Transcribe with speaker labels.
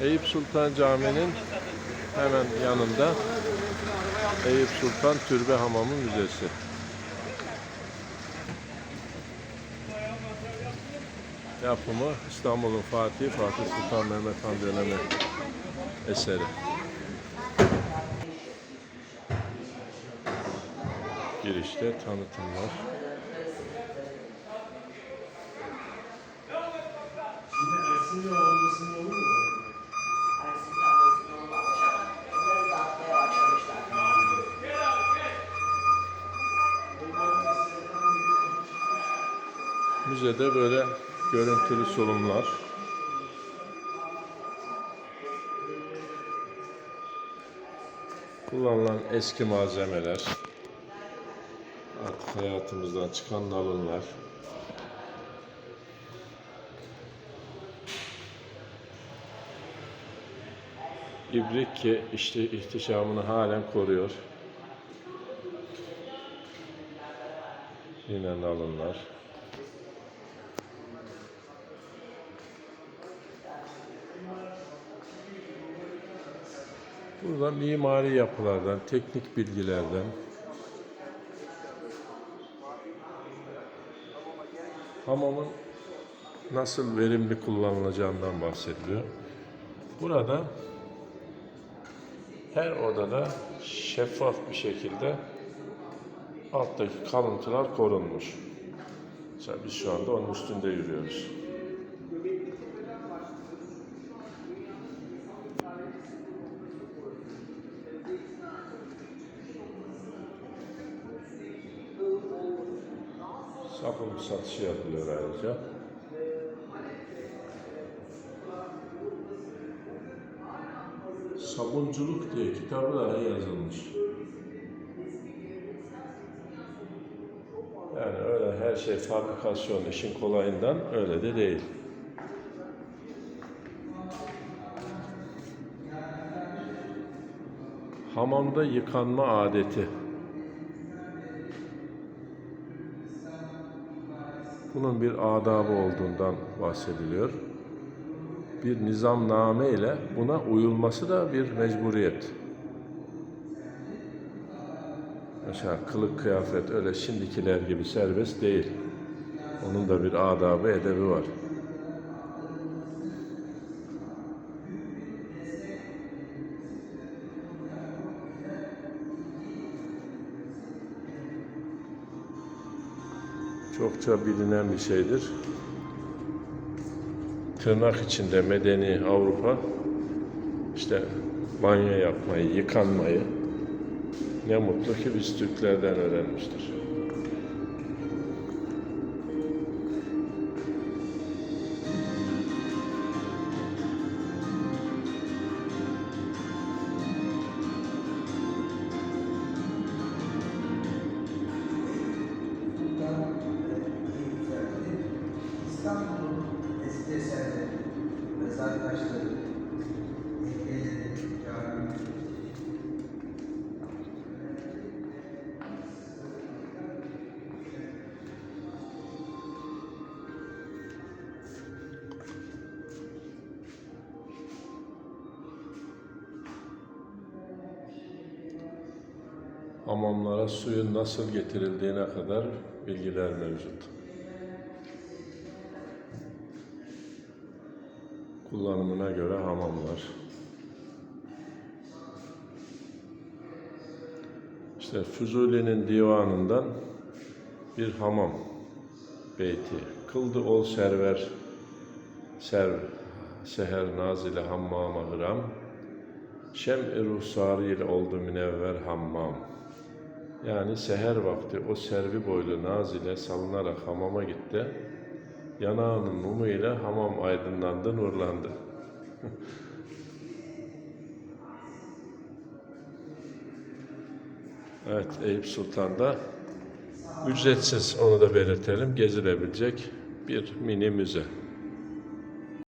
Speaker 1: Eyüp Sultan Camii'nin hemen yanında Eyüp Sultan Türbe Hamamı Müzesi. Yapımı İstanbul'un Fatih, Fatih Sultan Mehmet Han dönemi eseri. Girişte tanıtımlar.
Speaker 2: Ersin
Speaker 1: Müzede böyle görüntülü sunumlar. Kullanılan eski malzemeler. Artık hayatımızdan çıkan nalınlar. İbrik ki işte ihtişamını halen koruyor. Yine nalınlar. Burada mimari yapılardan, teknik bilgilerden, hamamın nasıl verimli kullanılacağından bahsediliyor. Burada her odada şeffaf bir şekilde alttaki kalıntılar korunmuş. Mesela biz şu anda onun üstünde yürüyoruz. Sapın satışı yapılıyor ayrıca. Sabunculuk diye kitabı da yazılmış. Yani öyle her şey fabrikasyon işin kolayından öyle de değil. Hamamda yıkanma adeti. Bunun bir adabı olduğundan bahsediliyor. Bir nizamname ile buna uyulması da bir mecburiyet. Mesela kılık kıyafet öyle şimdikiler gibi serbest değil. Onun da bir adabı, edebi var. Çokça bilinen bir şeydir. Tırnak içinde medeni Avrupa işte banyo yapmayı, yıkanmayı ne mutlu ki biz Türklerden öğrenmiştir. Hamamlara suyun nasıl getirildiğine kadar bilgiler mevcut. Kullanımına göre hamamlar. İşte Füzuli'nin divanından bir hamam beyti. Kıldı ol server, serv, seher nazile hammama hıram. Şem-i ruhsarı ile oldu münevver hammam. Yani seher vakti o servi boylu nazile salınarak hamama gitti. Yanağının mumu ile hamam aydınlandı, nurlandı. evet, Eyüp Sultan'da ücretsiz onu da belirtelim, gezilebilecek bir mini müze.